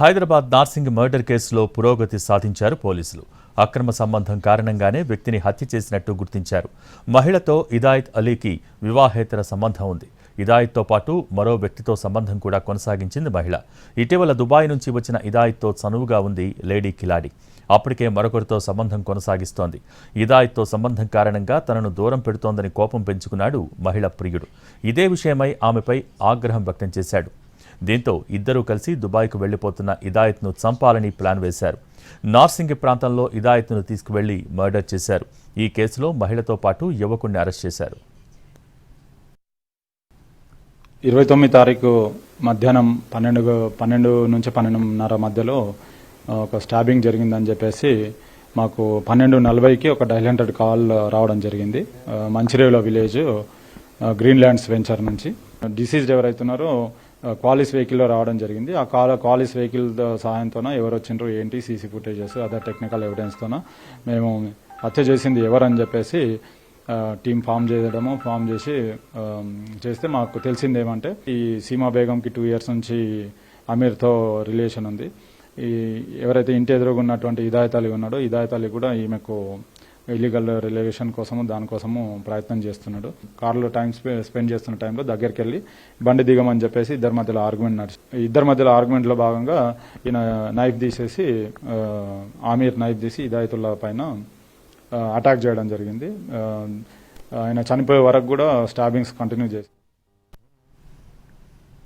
Hyderabad Narsingi murder కేసులో పురోగతి సాధించారు పోలీసులు. అక్రమ సంబంధం కారణంగానే వ్యక్తిని హత్య చేసినట్టు గుర్తించారు. మహిళతో ఇదాయత్ అలీకి వివాహేతర సంబంధం ఉంది. ఇదాయత్తో పాటు మరో వ్యక్తితో సంబంధం కూడా కొనసాగించింది మహిళ. ఇటీవల దుబాయ్ నుంచి వచ్చిన ఇదాయత్తో చనువుగా ఉంది లేడీ కిలాడి. అప్పటికే మరొకరితో సంబంధం కొనసాగిస్తోంది. ఇదాయత్తో సంబంధం కారణంగా తనను దూరం పెడుతోందని కోపం పెంచుకున్నాడు మహిళ ప్రియుడు. ఇదే విషయమై ఆమెపై ఆగ్రహం వ్యక్తం చేశాడు. దీంతో ఇద్దరూ కలిసి దుబాయ్కు వెళ్ళిపోతున్న ఇదాయత్ను చంపాలని ప్లాన్ వేశారు. నార్సింగి ప్రాంతంలో ఇదాయత్ను తీసుకువెళ్ళి మర్డర్ చేశారు. ఈ కేసులో మహిళతో పాటు యువకుణ్ణి అరెస్ట్ చేశారు. ఇరవై తొమ్మిది తారీఖు మధ్యాహ్నం పన్నెండు పన్నెండు నుంచి పన్నెండున్నర మధ్యలో ఒక స్టాబింగ్ జరిగిందని చెప్పేసి మాకు పన్నెండు నలభైకి ఒక డైల్ హండ్రెడ్ కాల్ రావడం జరిగింది. Manchirevula village green lands venture నుంచి. డిసీజ్డ్ ఎవరైతున్నారో క్వాలిస్ వెహికల్లో రావడం జరిగింది. ఆ కాల క్వాలిస్ వెహికల్ సహాయంతోన ఎవరు వచ్చిండ్రు ఏంటి సీసీ ఫుటేజెస్ అదర్ టెక్నికల్ ఎవిడెన్స్తోన మేము హత్య చేసింది ఎవరని చెప్పేసి టీం ఫామ్ చేయడము ఫామ్ చేసి చేస్తే మాకు తెలిసింది ఏమంటే ఈ సీమా బేగంకి టూ ఇయర్స్ నుంచి అమీర్తో రిలేషన్ ఉంది. ఈ ఎవరైతే ఇంటి ఎదురుగా ఉన్నటువంటి ఇదాయత్ అలీ ఉన్నాడో ఇదాయత్ అలీ కూడా ఈమెకు ఇల్లీగల్ రిలేషన్ కోసము దానికోసము ప్రయత్నం చేస్తున్నాడు. కార్లో టైం స్పెండ్ చేస్తున్న టైంలో దగ్గరికి వెళ్ళి బండి దిగమని చెప్పేసి ఇద్దరి మధ్యలో ఆర్గ్యుమెంట్ నడిచి ఇద్దరి మధ్యలో ఆర్గ్యుమెంట్లో భాగంగా ఈయన నైఫ్ తీసేసి ఆమీర్ నైఫ్ తీసి ఇదాయతుల్లా పైన అటాక్ చేయడం జరిగింది. ఆయన చనిపోయే వరకు కూడా స్టాబింగ్స్ కంటిన్యూ చేసి